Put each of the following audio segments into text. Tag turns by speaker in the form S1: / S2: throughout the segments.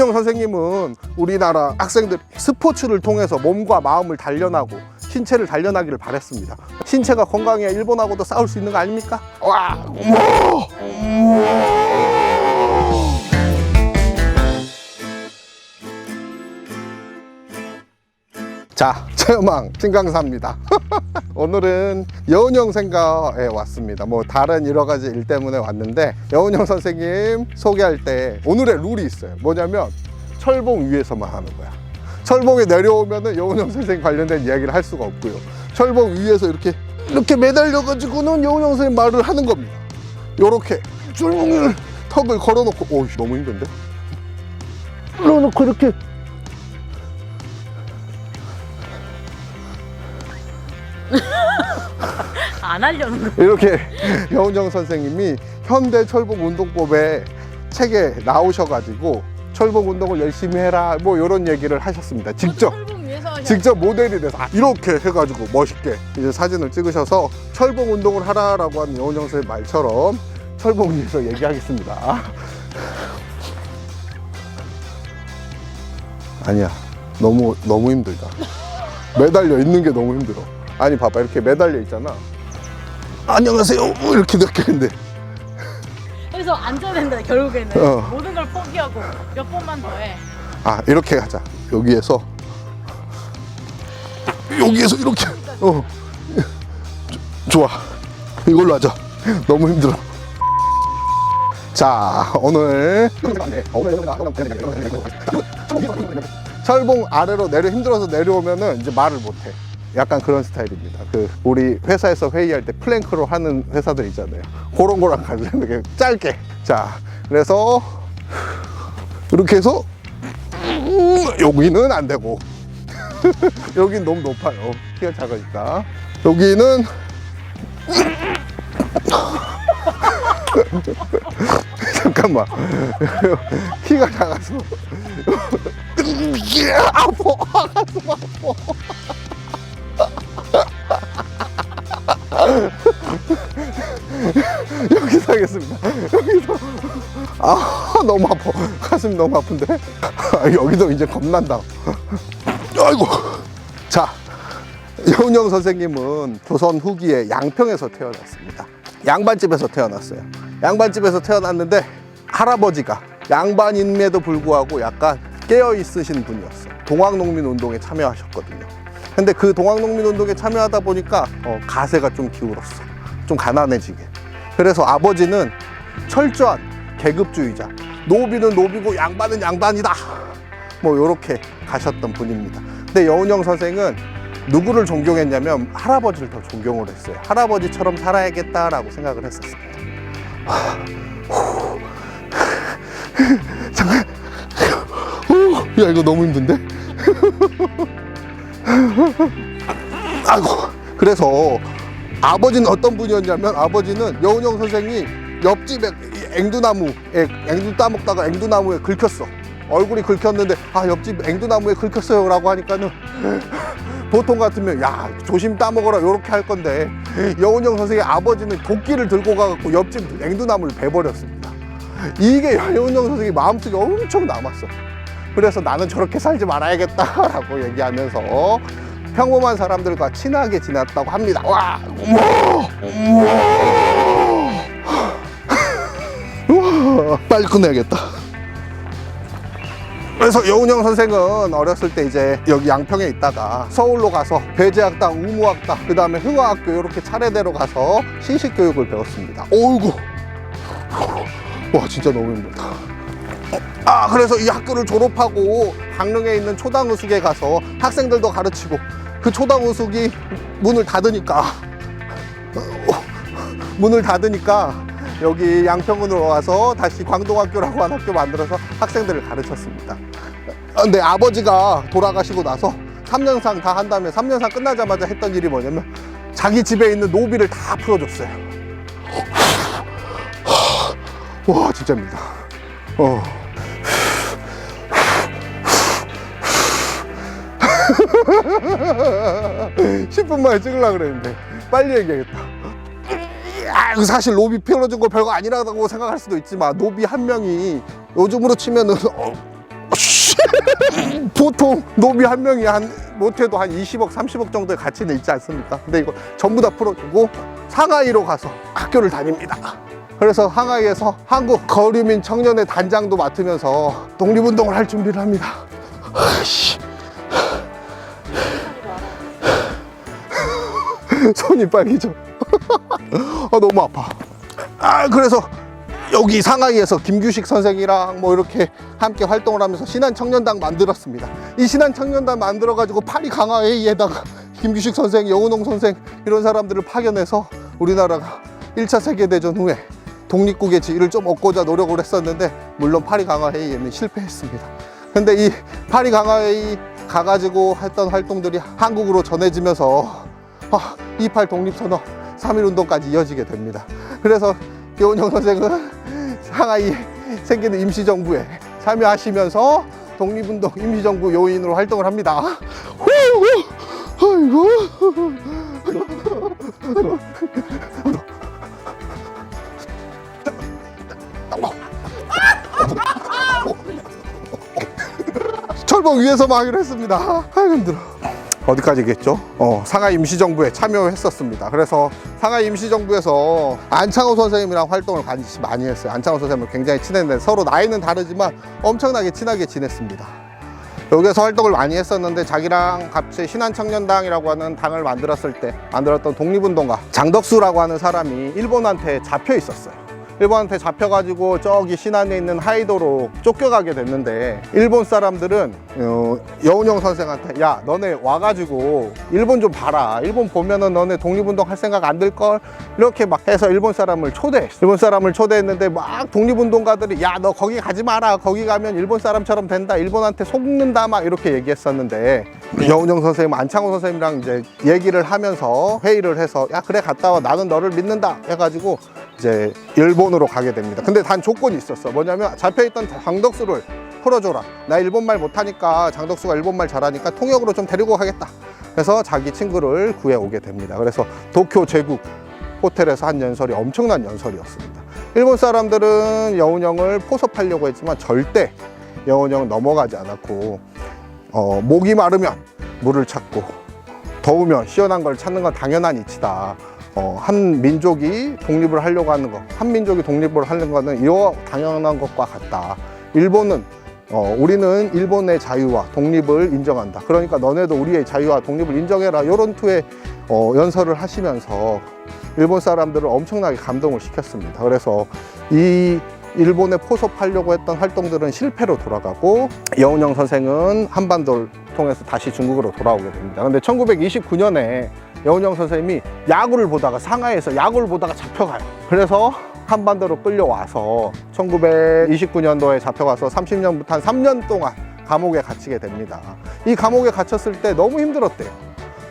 S1: 여운영 선생님은 우리나라 학생들 스포츠를 통해서 몸과 마음을 단련하고 신체를 단련하기를 바랬습니다. 신체가 건강해야 일본하고도 싸울 수 있는 거 아닙니까? 와, 어머, 자, 체험왕金강사입니다. 오늘은 여운형 생가에 왔습니다. 뭐 다른 여러 가지 일 때문에 왔는데 여운형 선생님 소개할 때 오늘의 룰이 있어요. 뭐냐면 철봉 위에서만 하는 거야. 철봉에 내려오면은 여운형 선생님 관련된 이야기를 할 수가 없고요. 철봉 위에서 이렇게 이렇게 매달려 가지고는 여운형 선생님 말을 하는 겁니다. 요렇게 철봉을 턱을 걸어놓고 오 너무 힘든데? 걸어놓고 이렇게
S2: 안 하려는 거.
S1: 이렇게 여운정 선생님이 현대 철봉 운동법에 책에 나오셔가지고 철봉 운동을 열심히 해라 뭐 이런 얘기를 하셨습니다. 직접
S2: 철봉 위에서 하셔.
S1: 직접 모델이 돼서 아, 이렇게 해가지고 멋있게 이제 사진을 찍으셔서 철봉 운동을 하라라고 하는 여운정 선생님 말처럼 철봉 위에서 얘기하겠습니다. 아니야 너무 너무 힘들다. 매달려 있는 게 너무 힘들어. 아니 봐봐. 이렇게 매달려 있잖아. 안녕하세요. 이렇게 느끼는데.
S2: 그래서 앉아야 된다 결국에는.
S1: 어.
S2: 모든 걸 포기하고 몇 번만 더 해.
S1: 아 이렇게 하자. 여기에서. 여기에서 이렇게. 어. 조- 좋아. 이걸로 하자. 너무 힘들어. 자 오늘. 철봉 아래로 내려 힘들어서 내려오면은 이제 말을 못해 약간 그런 스타일입니다. 그 우리 회사에서 회의할 때 플랭크로 하는 회사들 있잖아요. 그런 거랑 가지고 이렇게 짧게. 자 그래서 이렇게 해서 음, 여기는 안 되고. 여긴 너무 높아요. 키가 작으니까. 여기는 잠깐만. 키가 작아서. 아파. 가슴 아파 여기서 하겠습니다. 여기서. 아 너무 아파. 가슴이 너무 아픈데? 아, 여기도 이제 겁난다. 아이고. 자 여운영 선생님은 조선 후기에 양평에서 태어났습니다. 양반집에서 태어났어요. 양반집에서 태어났는데 할아버지가 양반임에도 불구하고 약간 깨어 있으신 분이었어 동학농민 운동에 참여하셨거든요 근데 그 동학농민 운동에 참여하다 보니까 어, 가세가 좀 기울었어. 좀 가난해지게. 그래서 아버지는 철저한 계급주의자. 노비는 노비고 양반은 양반이다. 뭐 요렇게 가셨던 분입니다. 근데 여운영 선생은 누구를 존경했냐면 할아버지를 더 존경을 했어요. 할아버지처럼 살아야겠다라고 생각을 했었습니다. 잠깐. 후, 야 이거 너무 힘든데 아이고 그래서 아버지는 어떤 분이었냐면 아버지는 여운영 선생이 옆집에 이 앵두나무에 앵두 따먹다가 앵두나무에 긁혔어. 얼굴이 긁혔는데 아 옆집 앵두나무에 긁혔어요 라고 하니까는 보통 같으면 야 조심 따먹어라 요렇게 할 건데. 여운영 선생의 아버지는 도끼를 들고 가갖고 옆집 앵두나무를 베버렸습니다. 이게 여운영 선생이 마음속에 엄청 남았어 그래서 나는 저렇게 살지 말아야겠다라고 얘기하면서 평범한 사람들과 친하게 지냈다고 합니다. 와, 어머, 어머. 빨리 끝내야겠다. 그래서 여운영 선생은 어렸을 때 이제 여기 양평에 있다가 서울로 가서 배제학당, 우무학당, 그 다음에 흥화학교 이렇게 차례대로 가서 신식교육을 배웠습니다. 어이구. 와, 진짜 너무 힘들다. 아 그래서 이 학교를 졸업하고 강릉에 있는 초당 우숙에 가서 학생들도 가르치고 그 초당 우숙이 문을 닫으니까 어, 문을 닫으니까 여기 양평으로 와서 다시 광동학교라고 하는 학교 만들어서 학생들을 가르쳤습니다. 아, 근데 아버지가 돌아가시고 나서 3년상 다 한 다음에 3년상 끝나자마자 했던 일이 뭐냐면 자기 집에 있는 노비를 다 풀어줬어요. 와 진짜 힘들다. 어. 10분 만에 찍으려고 그랬는데 빨리 얘기하겠다 야, 이거 사실 노비 피어준 거 별거 아니라고 생각할 수도 있지만 노비 한 명이 요즘으로 치면은 어, 보통 노비 한 명이 한 못해도 한 20억, 30억 정도의 가치는 있지 않습니까? 근데 이거 전부 다 풀어주고 상하이로 가서 학교를 다닙니다. 그래서 상하이에서 한국 거류민 청년의 단장도 맡으면서 독립운동을 할 준비를 합니다. 아이씨. 손이 빨개져. 아, 너무 아파. 아, 그래서 여기 상하이에서 김규식 선생이랑 뭐 이렇게 함께 활동을 하면서 신한 청년당 만들었습니다. 이 신한 청년당 만들어 가지고 파리 강화회의에다가 김규식 선생, 여운홍 선생 이런 사람들을 파견해서 우리나라가 1차 세계 대전 후에 독립국의 지위를 좀 얻고자 노력을 했었는데 물론 파리 강화회의에는 실패했습니다. 근데 이 파리 강화회의 가가지고 했던 활동들이 한국으로 전해지면서 아, 28 독립선언 3.1 운동까지 이어지게 됩니다. 그래서 교훈영 선생은 상하이에 생기는 임시정부에 참여하시면서 독립운동 임시정부 요인으로 활동을 합니다. 아이고. 철봉 위에서만 하기로 했습니다. 아이고 힘들어. 어디까지겠죠? 어, 상하이 임시정부에 참여했었습니다. 그래서 상하이 임시정부에서 안창호 선생님이랑 활동을 많이 했어요. 안창호 선생님을 굉장히 친했는데 서로 나이는 다르지만 엄청나게 친하게 지냈습니다. 여기서 활동을 많이 했었는데 자기랑 같이 신한청년당이라고 하는 당을 만들었을 때 만들었던 독립운동가 장덕수라고 하는 사람이 일본한테 잡혀 있었어요. 일본한테 잡혀가지고 저기 신안에 있는 하이도로 쫓겨가게 됐는데 일본 사람들은 어, 여운형 선생한테 야 너네 와가지고 일본 좀 봐라. 일본 보면은 너네 독립운동 할 생각 안 들걸? 이렇게 막 해서 일본 사람을 초대했어 일본 사람을 초대했는데 막 독립운동가들이 야 너 거기 가지 마라. 거기 가면 일본 사람처럼 된다. 일본한테 속는다. 막 이렇게 얘기했었는데 여운형 선생님 안창호 선생님이랑 이제 얘기를 하면서 회의를 해서 야 그래 갔다 와. 나는 너를 믿는다. 해가지고 이제 일본으로 가게 됩니다. 근데 단 조건이 있었어. 뭐냐면 잡혀있던 장덕수를 풀어줘라. 나 일본말 못하니까 장덕수가 일본말 잘하니까 통역으로 좀 데리고 가겠다. 그래서 자기 친구를 구해 오게 됩니다. 그래서 도쿄 제국 호텔에서 한 연설이 엄청난 연설이었습니다. 일본 사람들은 여운형을 포섭하려고 했지만 절대 여운형은 넘어가지 않았고 어, 목이 마르면 물을 찾고 더우면 시원한 걸 찾는 건 당연한 이치다. 어, 한 민족이 독립을 하려고 하는 것, 한 민족이 독립을 하는 거는 이와 당연한 것과 같다. 일본은 어, 우리는 일본의 자유와 독립을 인정한다. 그러니까 너네도 우리의 자유와 독립을 인정해라. 이런 투의 어, 연설을 하시면서 일본 사람들을 엄청나게 감동을 시켰습니다. 그래서 이 일본에 포섭하려고 했던 활동들은 실패로 돌아가고 여운형 선생은 한반도를 통해서 다시 중국으로 돌아오게 됩니다. 근데 1929년에 여운형 선생님이 야구를 보다가 상하이에서 야구를 보다가 잡혀가요. 그래서 한반도로 끌려와서 1929년도에 잡혀가서 30년부터 한 3년 동안 감옥에 갇히게 됩니다. 이 감옥에 갇혔을 때 너무 힘들었대요.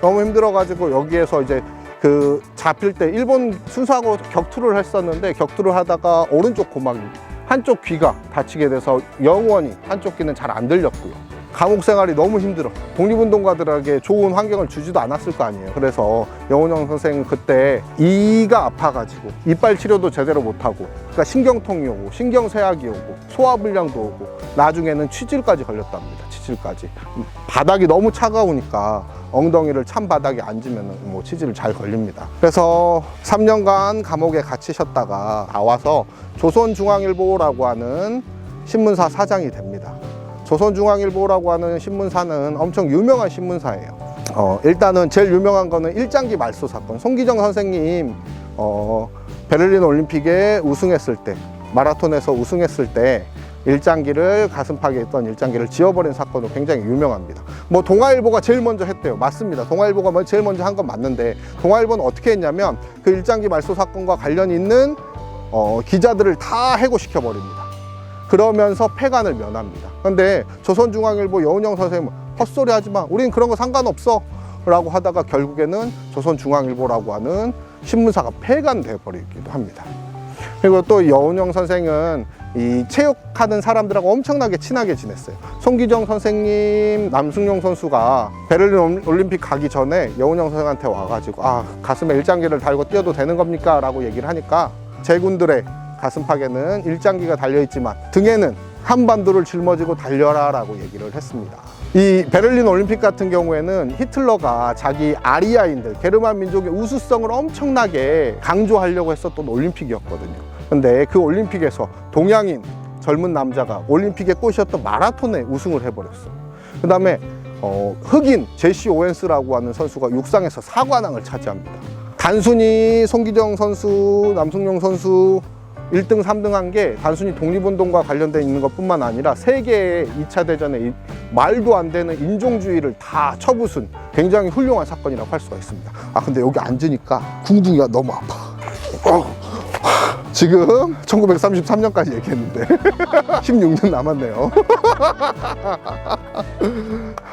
S1: 너무 힘들어가지고 여기에서 이제 그 잡힐 때 일본 순사하고 격투를 했었는데 격투를 하다가 오른쪽 고막이 한쪽 귀가 다치게 돼서 영원히 한쪽 귀는 잘 안 들렸고요. 감옥 생활이 너무 힘들어. 독립운동가들에게 좋은 환경을 주지도 않았을 거 아니에요. 그래서 영원영 선생은 그때 이가 아파가지고 이빨 치료도 제대로 못하고, 그러니까 신경통이 오고, 신경쇠약이 오고, 소화불량도 오고, 나중에는 취질까지 걸렸답니다. 취질까지. 바닥이 너무 차가우니까 엉덩이를 찬 바닥에 앉으면 뭐 치질을 잘 걸립니다. 그래서 3년간 감옥에 갇히셨다가 나와서 조선중앙일보라고 하는 신문사 사장이 됩니다. 조선중앙일보라고 하는 신문사는 엄청 유명한 신문사예요. 어, 일단은 제일 유명한 거는 일장기 말소 사건. 송기정 선생님 어, 베를린 올림픽에 우승했을 때 마라톤에서 우승했을 때 일장기를 가슴팍에 있던 일장기를 지워버린 사건으로 굉장히 유명합니다. 뭐 동아일보가 제일 먼저 했대요. 맞습니다. 동아일보가 뭐 제일 먼저 한 건 맞는데 동아일보는 어떻게 했냐면 그 일장기 말소 사건과 관련 있는 어, 기자들을 다 해고시켜 버립니다. 그러면서 폐간을 면합니다. 근데 조선중앙일보 여운영 선생님은 헛소리 하지 마. 우린 그런 거 상관없어. 라고 하다가 결국에는 조선중앙일보라고 하는 신문사가 폐간돼 버리기도 합니다. 그리고 또 여운영 선생은 이 체육하는 사람들하고 엄청나게 친하게 지냈어요. 송기정 선생님, 남승용 선수가 베를린 올림픽 가기 전에 여운영 선생한테 와가지고 아 가슴에 일장기를 달고 뛰어도 되는 겁니까? 라고 얘기를 하니까 제군들의 가슴팍에는 일장기가 달려있지만 등에는 한반도를 짊어지고 달려라 라고 얘기를 했습니다. 이 베를린 올림픽 같은 경우에는 히틀러가 자기 아리아인들 게르만 민족의 우수성을 엄청나게 강조하려고 했었던 올림픽이었거든요. 근데 그 올림픽에서 동양인 젊은 남자가 올림픽에 꽃이었던 마라톤에 우승을 해버렸어. 그 다음에 어, 흑인 제시 오웬스라고 하는 선수가 육상에서 사관왕을 차지합니다. 단순히 송기정 선수, 남승용 선수 1등, 3등 한 게 단순히 독립운동과 관련돼 있는 것 뿐만 아니라 세계의 2차 대전에 이 말도 안 되는 인종주의를 다 쳐부순 굉장히 훌륭한 사건이라고 할 수가 있습니다. 아, 근데 여기 앉으니까 궁둥이가 너무 아파. 어. 지금 1933년까지 얘기했는데 16년 남았네요.